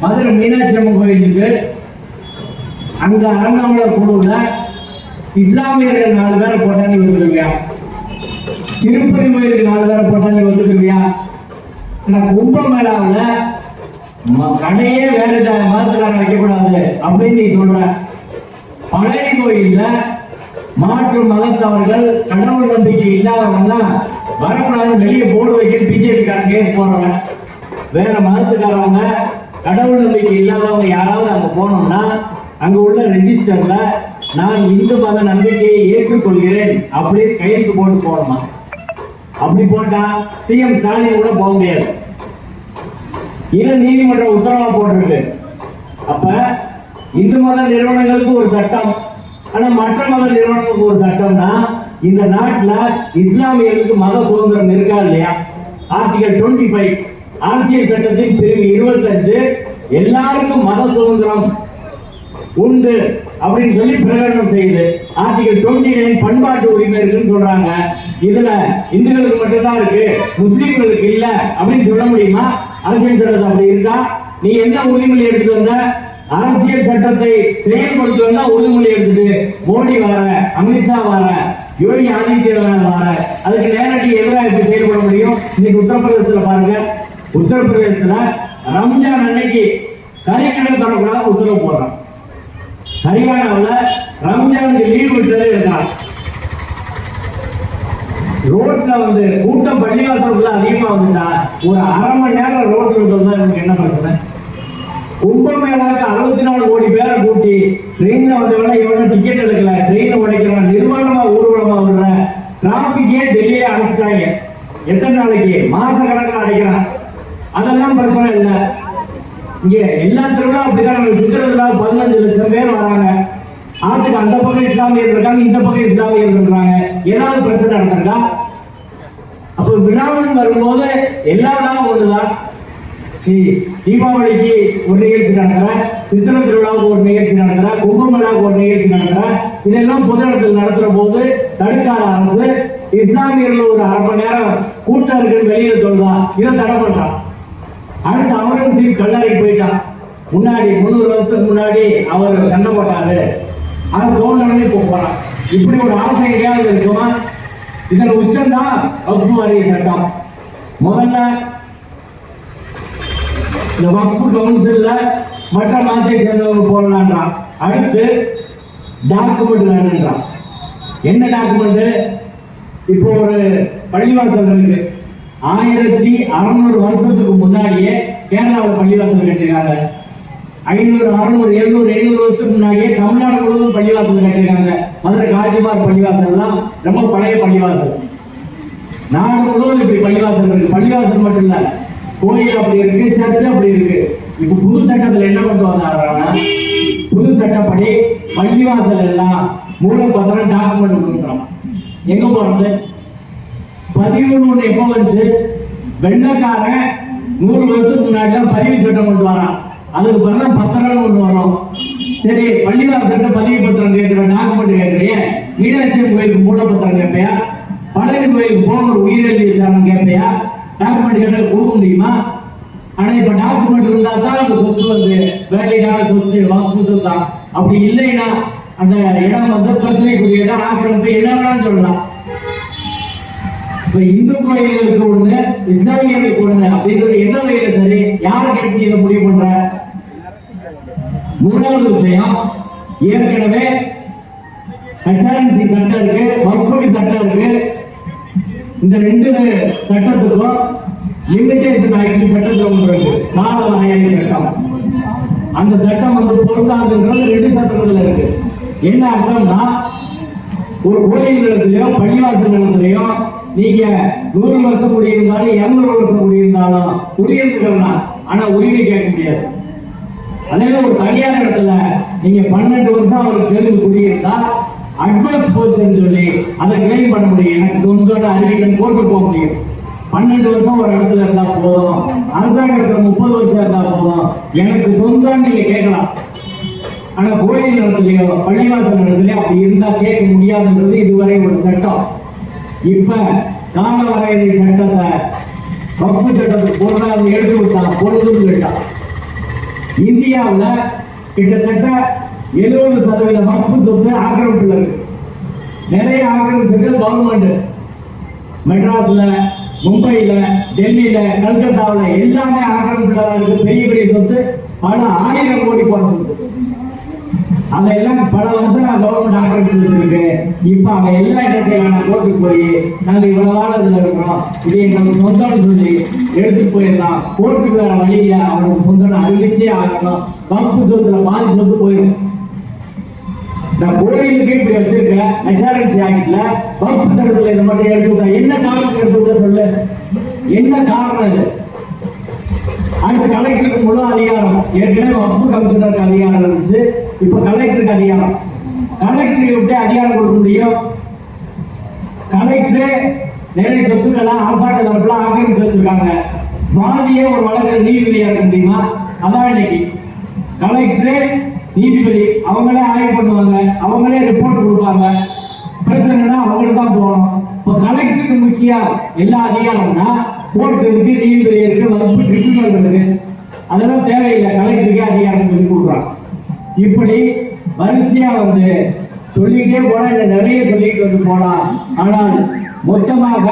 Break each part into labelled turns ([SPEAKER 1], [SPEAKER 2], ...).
[SPEAKER 1] மதுரை மீனாட்சி அம்மன் கோயிலுக்கு அந்த அரங்காமலை குழுவில் இஸ்லாமியர்கள் நாலு பேரை போட்டா நீ திருப்பதி கோயிலுக்கு நாலு பேரை போட்டா நீ ஒத்துக்குவியா நான் கும்பமேளாவில் ம- கடையே வேறு ஜா- மதத்துக்காரன் வைக்கக்கூடாது அப்படின்னு நீ சொல்ற. பழனி கோயில்ல மாற்று மதத்தவர்கள் கடவுள் நம்பிக்கை இல்லாதவங்கலாம் வரக்கூடாது வெளியே போர்டு வைக்க பிஜேபிக்காரன் கேஸ் போடுறவன். வேற மதத்துக்காரவங்க கடவுள் நம்பிக்கை இல்லாதவங்க யாராவது அங்கே போனோம்னா அங்கே உள்ள ரெஜிஸ்டரில் நான் இந்து மத நம்பிக்கையை ஏற்றுக்கொள்கிறேன் அப்படின்னு கையெழுத்து போட்டு போகணுமா? அப்படி போட்டா சிஎம் ஸ்டாலின் கூட போக முடியாது. இது நீதிமன்ற உத்தரவா போட்டிருக்கு. அப்ப இந்து மத நிறுவனங்களுக்கு ஒரு சட்டம் ஆனா மற்ற மத நிறுவனங்களுக்கு ஒரு சட்டம்னா இந்த நாட்டில் இஸ்லாமியர்களுக்கு மத சுதந்திரம் இருக்கா இல்லையா? ஆர்டிகல் 25 ஃபைவ் அரசியல் சட்டத்தின் பிரிவு இருபத்தஞ்சு எல்லாருக்கும் மத சுதந்திரம் உண்டு அப்படின்னு சொல்லி பிரகடனம் செய்யுது. ஆர்டிகல் 29 நைன் பண்பாட்டு உரிமை இருக்குன்னு சொல்றாங்க. இதுல இந்துக்களுக்கு மட்டும்தான் இருக்கு முஸ்லீம்களுக்கு இல்ல அப்படின்னு சொல்ல முடியுமா? அரசியல் சட்டத்தை அப்படி இருக்கா? நீ என்ன உறுதிமொழி எடுத்துட்டு வந்த? அரசியல் சட்டத்தை செயல்படுத்தி உறுதிமொழி எடுத்துட்டு மோடி வர அமித்ஷா வர யோகி ஆதித்யநாத் வர அதுக்கு நேரடி எதிராக செயல்பட முடியும்? இன்னைக்கு உத்தரப்பிரதேசத்துல பாருங்க உத்தரப்பிரதேசத்துல ரம்ஜான் அன்னைக்கு கறிக்கடை தரக்கூடாது உத்தரவு போடுறான். ஹரியானாவில் ரம்ஜானுக்கு லீவ் விட்டதே இருக்காங்க ரோட்ல வந்து கூட்டம் பள்ளிவாசலுக்குள்ள அதிகமா வந்துட்டா ஒரு அரை மணி நேரம் ரோட்ல இருந்தா எனக்கு என்ன பிரச்சனை? கும்பமேளாக்கு அறுபத்தி நாலு கோடி பேரை கூட்டி ட்ரெயின்ல வந்தவன இவன டிக்கெட் எடுக்கல. ட்ரெயின் உடைக்கிறான் நிர்வாணமா ஊர்வலமா விடுற டிராபிக்கே டெல்லியே அடைச்சிட்டாங்க. எத்தனை நாளைக்கு? மாச கணக்கில் அடைக்கிறான். அதெல்லாம் பிரச்சனை இல்லை. இங்கே எல்லா திருவிழா அப்படிதான் சித்திர திருவிழா பதினஞ்சு லட்சம் பேர் வராங்க. ஆற்றுக்கு அந்த பக்கம் இஸ்லாமியர் இருக்காங்க இந்த பக்கம் இஸ்லாமியர் இருக்கிறாங்க. ஏதாவது பிரச்சனை நடந்திருக்கா? அப்போ விழாவுன்னு வரும்போது எல்லா விழாவும் ஒண்ணுதான் தீபாவளிக்கு ஒரு நிகழ்ச்சி நடக்கிற சித்திர திருவிழாவுக்கு ஒரு நிகழ்ச்சி நடக்கிற கும்பமேளாவுக்கு ஒரு நிகழ்ச்சி நடக்கிற இதெல்லாம் பொது இடத்தில் நடத்துற போது தடுக்காத அரசு இஸ்லாமியர்கள் ஒரு அரை மணி நேரம் கூட்டம் இருக்குன்னு வெளியில சொல்லுதா இதை தடை பண்றான் அடுத்து அவுரங்கசீப் கல்லறைக்கு போயிட்டான். முன்னாடி முந்நூறு வருஷத்துக்கு முன்னாடி அவர் சண்டை போட்டாரு. அது தோன்றனே இப்போ போறான். இப்படி ஒரு ஆசை எங்கேயாவது இருக்குமா? இதன் உச்சம்தான் வக்ஃபு வாரிய சட்டம். முதல்ல இந்த வகுப்பு கவுன்சில்ல மற்ற நாட்டை சேர்ந்தவங்க போடலான்றான். அடுத்து டாக்குமெண்ட் வேணுன்றான். என்ன டாக்குமெண்ட் இப்போ ஒரு பள்ளிவாசல் இருக்கு. ஆயிரத்தி அறுநூறு வருஷத்துக்கு முன்னாடியே கேரளாவில் பள்ளிவாசல் கட்டிருக்காங்க ஐநூறு அறுநூறு எழுநூறு எழுநூறு வருஷத்துக்கு முன்னாடியே தமிழ்நாடு முழுவதும் பள்ளிவாசல் கட்டிருக்காங்க மதுரை காஜிமார் பள்ளிவாசல் எல்லாம் ரொம்ப பழைய பள்ளிவாசல். நாடு முழுவதும் இப்படி பள்ளிவாசல் இருக்கு. பள்ளிவாசல் மட்டும் இல்ல கோயில் அப்படி இருக்கு சர்ச் அப்படி இருக்கு. இப்ப புது சட்டத்துல என்ன கொண்டு வந்தாங்கன்னா புது சட்டப்படி பள்ளிவாசல் எல்லாம் மூலப்பத்திரம் டாக்குமெண்ட் கொடுக்குறோம். எங்க போறது பதிவுன்னு ஒன்று எப்போ வந்துச்சு. வெள்ளக்காரன் நூறு வருஷத்துக்கு முன்னாடி தான் பதிவு சட்டம் கொண்டு வரான். அதுக்கு பிறகு பத்திரம் கொண்டு வரோம். சரி பள்ளிவாசல்கிட்ட பதிவு பத்திரம் கேட்டுவேன் டாக்குமெண்ட் கேட்குறியா மீனாட்சி கோயிலுக்கு மூல பத்திரம் கேட்பியா? பழனி கோயிலுக்கு போக ஒரு உயிரெழுதி விசாரணை கேட்பியா? டாக்குமெண்ட் கேட்ட கொடுக்க முடியுமா? ஆனா இப்ப டாக்குமெண்ட் இருந்தா தான் அந்த சொத்து வந்து வேலைக்கான சொத்து வகுப்பு சொத்தான் அப்படி இல்லைன்னா அந்த இடம் வந்து பிரச்சனைக்குரிய இடம் ஆக்கிரமிப்பு என்ன வேணாலும் சொல்லலாம். இந்து கோயிலுக்கு ஒண்ணு இஸ்லாமியர்களுக்கு ஒண்ணு. அப்படின்றது எந்த வகையில சரி? யாருக்கு எப்படி இதை முடிவு பண்ற? மூணாவது விஷயம் ஏற்கனவே ஹெச்ஆர்என்சி சட்டம் இருக்கு வக்ஃபு சட்டம் இருக்கு. இந்த ரெண்டு சட்டத்துக்கும் லிமிடேஷன் ஆக்ட் சட்டத்தில் ஒன்று இருக்கு கால வரையறை சட்டம். அந்த சட்டம் வந்து பொருந்தாதுன்றது ரெண்டு சட்டத்துல இருக்கு. என்ன அர்த்தம்னா ஒரு கோயில் நிலத்திலையோ பள்ளிவாசல் நிலத்திலையோ நீங்க நூறு வருஷம் குடியிருந்தாலும் இருநூறு வருஷம் குடியிருந்தாலும் குடியிருந்துக்கலாம் ஆனா உரிமை கேட்க முடியாது. அதே ஒரு தனியார் இடத்துல நீங்க பன்னெண்டு வருஷம் அவருக்கு தெரிந்து குடியிருந்தா அட்வான்ஸ் போர்ஷன் சொல்லி அதை கிளைம் பண்ண முடியும். எனக்கு சொந்தோட அறிவிக்கணும் கோர்ட்டு போக முடியும். பன்னெண்டு வருஷம் ஒரு இடத்துல இருந்தா போதும். அரசாங்கத்துல முப்பது வருஷம் இருந்தா போதும். எனக்கு சொந்தம் நீங்க கேட்கலாம். ஆனா கோயில் நிலத்திலேயோ பள்ளிவாசல் நிலத்திலேயோ அப்படி இருந்தா கேட்க முடியாதுன்றது இதுவரை ஒரு சட்டம். இப்ப கால வரையறை சட்டத்தை வகுப்பு சட்டத்துக்கு போடுறா அதை எடுத்து விட்டான் பொழுதும் கேட்டான் இந்தியாவில் கிட்டத்தட்ட எழுபது சதவீத வக்ஃபு சொத்து ஆக்கிரமிப்புல இருக்கு. நிறைய ஆக்கிரமிச்சிருக்கு கவர்மெண்ட் மெட்ராஸ்ல மும்பையில டெல்லியில கல்கத்தாவில் எல்லாமே ஆக்கிரமிப்புல இருக்கு. பெரிய பெரிய சொத்து. பல ஆயிரம் கோடி போன சொத்து. அதெல்லாம் பல வருஷம் நான் கவர்மெண்ட் ஆக்கிரமிச்சு வச்சிருக்கேன் இப்போ அவன் எல்லாம் என்ன செய்யலாம் கோர்ட்டுக்கு போய் நாங்கள் இவ்வளவு நாள் இருக்கிறோம். இது எங்களுக்கு சொந்தம்னு சொல்லி எடுத்துட்டு போயிடலாம். கோர்ட்டுக்கு வேற வழி அவனுக்கு சொந்தம் அறிவிச்சே ஆகணும். வகுப்பு சொத்துல பாதி சொத்து போயிடும். நான் கோயிலுக்கு இப்படி வச்சிருக்கேன். மெஜாரிட்டி ஆக்ட்ல வகுப்பு சட்டத்துல இதை மட்டும் எடுத்து விட்டா என்ன காரணத்துக்கு எடுத்து சொல்லு. என்ன காரணம் இது? அடுத்து கலெக்டருக்கு முழு அதிகாரம். ஏற்கனவே வகுப்பு கமிஷனருக்கு அதிகாரம் இருந்துச்சு. இப்ப கலெக்டருக்கு அதிகாரம். கலெக்டருக்கு விட்டு அதிகாரம் கொடுக்க முடியும்? கலெக்டரே நிறைய சொத்துக்களை அரசாங்க தரப்புல ஆக்கிரமிச்சு வச்சிருக்காங்க. பாதியே ஒரு வழக்கில் நீதிபதியா இருக்க முடியுமா? அதான் இன்னைக்கு. கலெக்டரே நீதிபதி அவங்களே ஆய்வு பண்ணுவாங்க. அவங்களே ரிப்போர்ட் கொடுப்பாங்க. பிரச்சனைனா அவங்களுக்கு தான் போகணும். இப்போ கலெக்டருக்கு முக்கியம் எல்லா அதிகாரம்னா கோர்ட் இருக்கு நீதிபதி இருக்கு வகுப்பு ட்ரிபியூனல் இருக்கு. அதெல்லாம் தேவையில்லை. கலெக்டருக்கே அதிகாரம் சொல்லி கொடுக்குறாங்க இப்படி வரிசையா வந்து சொல்லிக்கிட்டே போனா இன்னும் நிறைய சொல்லிட்டு வந்து போலாம் ஆனால் மொத்தமாக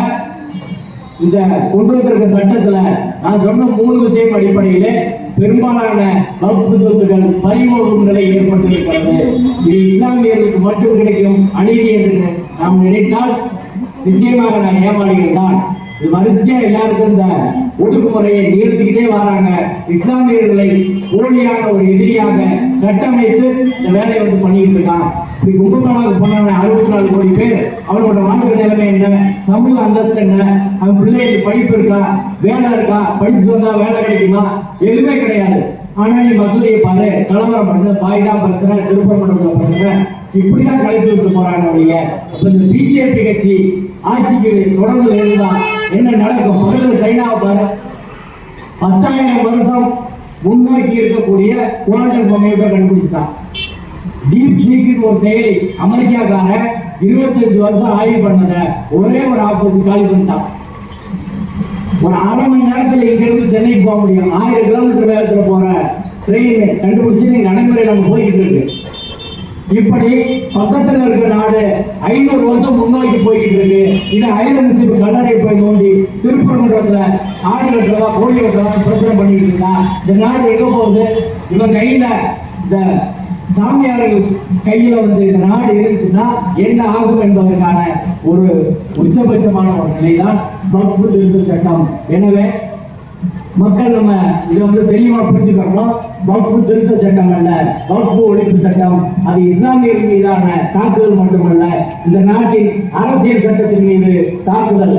[SPEAKER 1] இந்த கொண்டு வந்திருக்க சட்டத்துல நான் சொன்ன மூணு விஷயம் அடிப்படையிலே பெரும்பாலான வகுப்பு சொத்துக்கள் பறிமுகம் நிலை ஏற்பட்டிருக்கிறது. இது இஸ்லாமியர்களுக்கு மட்டும் கிடைக்கும் அநீதி என்று நாம் நினைத்தால் நிச்சயமாக நான் ஏமாளிகள் தான். இது வரிசையா எல்லாருக்கும் இந்த ஒடுக்குமுறையை நிகழ்த்திக்கிட்டே வராங்க. இஸ்லாமியர்களை போலியான ஒரு எதிரியாக கட்டமைத்து இந்த வேலையை வந்து பண்ணிட்டு இருக்கான் இப்படி கும்பகோணம் போனவன் அறுபத்தி நாலு கோடி பேர். அவனோட வாழ்க்கை நிலைமை என்ன? சமூக அந்தஸ்து என்ன? அவன் பிள்ளைக்கு படிப்பு இருக்கா? வேலை இருக்கா? படிச்சு வந்தா வேலை கிடைக்குமா? எதுவுமே கிடையாது. ஆனா நீ மசூதியை பாரு. கலவரம் பண்ண பாய்டா பிரச்சனை திருப்பம் பண்ணுற பிரச்சனை. இப்படிதான் கழித்து விட்டு போறாங்க ஒழிய இந்த பிஜேபி கட்சி ஆட்சிக்கு தொடர்ந்து இருந்தான் என்ன நடக்கும் முதல்ல சைனாவை பாரு. பத்தாயிரம் வருஷம் முன்னோக்கி இருக்கக்கூடிய குவாண்டம் கம்ப்யூட்டர் கண்டுபிடிச்சிட்டான். டீப் சீக்னு ஒரு செயலி. அமெரிக்காக்காரன் இருபத்தஞ்சு வருஷம் ஆய்வு பண்ணத ஒரே ஒரு ஆப் வச்சு காலி பண்ணிட்டான். ஒரு அரை மணி நேரத்தில் இங்க இருந்து சென்னைக்கு போக முடியும். ஆயிரம் கிலோமீட்டர் வேகத்துல போற ட்ரெயின் கண்டுபிடிச்சு நீங்க நடைமுறை நம்ம போய்கிட்டு இருக்கு. இப்படி பக்கத்தில் இருக்கிற நாடு ஐநூறு வருஷம் முன்னோக்கி போய்கிட்டு இருக்கு. இது ஆயிரம் சிப்பு கல்லறை போய் திருப்பூர் மன்றத்தில் ஆடு கட்டுறதா கோழி கட்டுறதா பிரச்சனை பண்ணிட்டு இருந்தா இந்த நாடு எங்க போகுது? இவன் கையில இந்த சாமியார்கள் கையில வந்து இந்த நாடு இருந்துச்சுன்னா என்ன ஆகும் என்பதற்கான ஒரு உச்சபட்சமான ஒரு நிலைதான் வக்ஃபு திருத்த சட்டம். எனவே மக்கள் நம்ம இதை வந்து தெளிவா புரிஞ்சுக்கணும். வகுப்பு திருத்த சட்டம் அல்ல வகுப்பு ஒழிப்பு சட்டம். அது இஸ்லாமியர்கள் மீதான தாக்குதல் மட்டுமல்ல இந்த நாட்டின் அரசியல் சட்டத்தின் மீது தாக்குதல்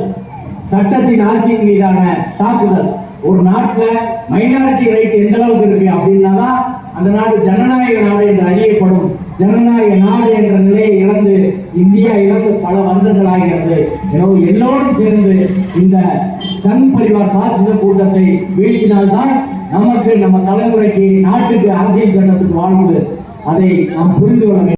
[SPEAKER 1] சட்டத்தின் ஆட்சியின் மீதான தாக்குதல். ஒரு நாட்டுல மைனாரிட்டி ரைட் எந்த அளவுக்கு இருக்கு அப்படின்னா தான் அந்த நாடு ஜனநாயக நாடு என்று அறியப்படும். ஜனநாயக நாடு என்ற நிலையை இழந்து இந்தியா இழந்து பல வருடங்கள் ஆகிறது எனவே எல்லோரும் சேர்ந்து இந்த சங் பாசிச கூட்டத்தை வீழ்த்தினால்தான் நமக்கு நம்ம தலைமுறைக்கு நாட்டுக்கு அரசியல் சட்டத்துக்கு வாழ்வு அதை நாம் புரிந்து கொள்ள வேண்டும்.